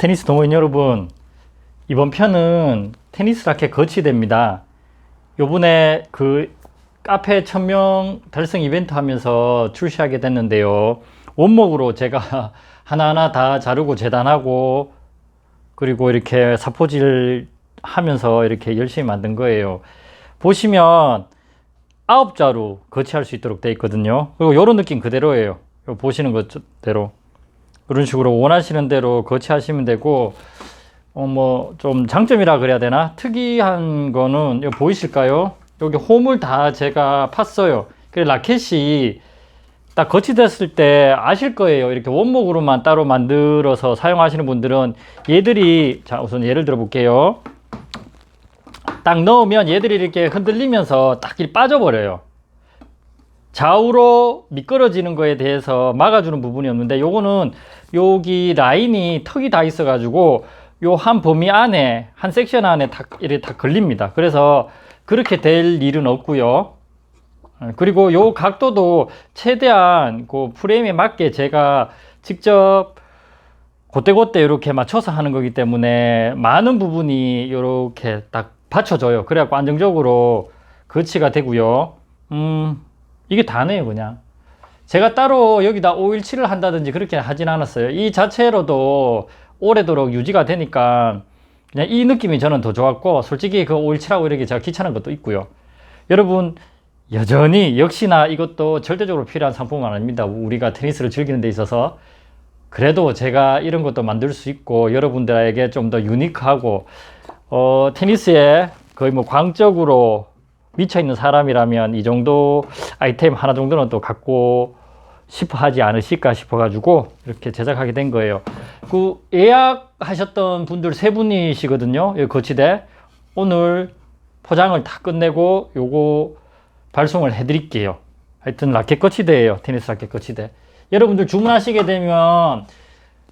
테니스 동호인 여러분, 이번 편은 테니스 라켓 거치대입니다. 요번에 그 카페 1000명 달성 이벤트 하면서 출시하게 됐는데요. 원목으로 제가 하나하나 다 자르고 재단하고 그리고 이렇게 사포질 하면서 이렇게 열심히 만든 거예요. 보시면 아홉 자루 거치할 수 있도록 되어 있거든요. 그리고 이런 느낌 그대로예요. 요 보시는 것대로. 그런 식으로 원하시는 대로 거치하시면 되고 어 뭐 좀 장점이라 그래야 되나 특이한 거는 이거 보이실까요? 여기 홈을 다 제가 팠어요. 그래 라켓이 딱 거치됐을 때 아실 거예요. 이렇게 원목으로만 따로 만들어서 사용하시는 분들은 얘들이 자 우선 예를 들어 볼게요. 딱 넣으면 얘들이 이렇게 흔들리면서 딱 빠져버려요. 좌우로 미끄러지는 거에 대해서 막아주는 부분이 없는데 요거는 여기 라인이 턱이 다 있어 가지고 요 한 범위 안에 한 섹션 안에 다 이렇게 다 걸립니다. 그래서 그렇게 될 일은 없고요. 어, 그리고 요 각도도 최대한 그 프레임에 맞게 제가 직접 그때그때 이렇게 맞춰서 하는 거기 때문에 많은 부분이 이렇게 딱 받쳐줘요. 그래갖고 안정적으로 거치가 되고요. 음 이게 다네요 그냥. 제가 따로 여기다 오일칠을 한다든지 그렇게 하진 않았어요. 이 자체로도 오래도록 유지가 되니까 그냥 이 느낌이 저는 더 좋았고 솔직히 그 오일칠하고 이렇게 제가 귀찮은 것도 있고요. 여러분 여전히 역시나 이것도 절대적으로 필요한 상품은 아닙니다. 우리가 테니스를 즐기는 데 있어서. 그래도 제가 이런 것도 만들 수 있고 여러분들에게 좀 더 유니크하고 어, 테니스에 거의 뭐 광적으로 미쳐 있는 사람이라면 이 정도 아이템 하나 정도는 또 갖고 싶어 하지 않으실까 싶어 가지고 이렇게 제작하게 된 거예요. 그 예약하셨던 분들 세 분이시거든요. 여기 거치대. 오늘 포장을 다 끝내고 요거 발송을 해 드릴게요. 하여튼 라켓 거치대예요. 테니스 라켓 거치대. 여러분들 주문하시게 되면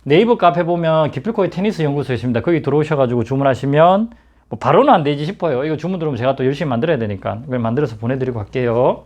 네이버 카페 보면 기필코의 테니스 연구소 있습니다. 거기 들어오셔 가지고 주문하시면 뭐 바로는 안 되지 싶어요. 이거 주문 들어오면 제가 또 열심히 만들어야 되니까 이걸 만들어서 보내드리고 갈게요.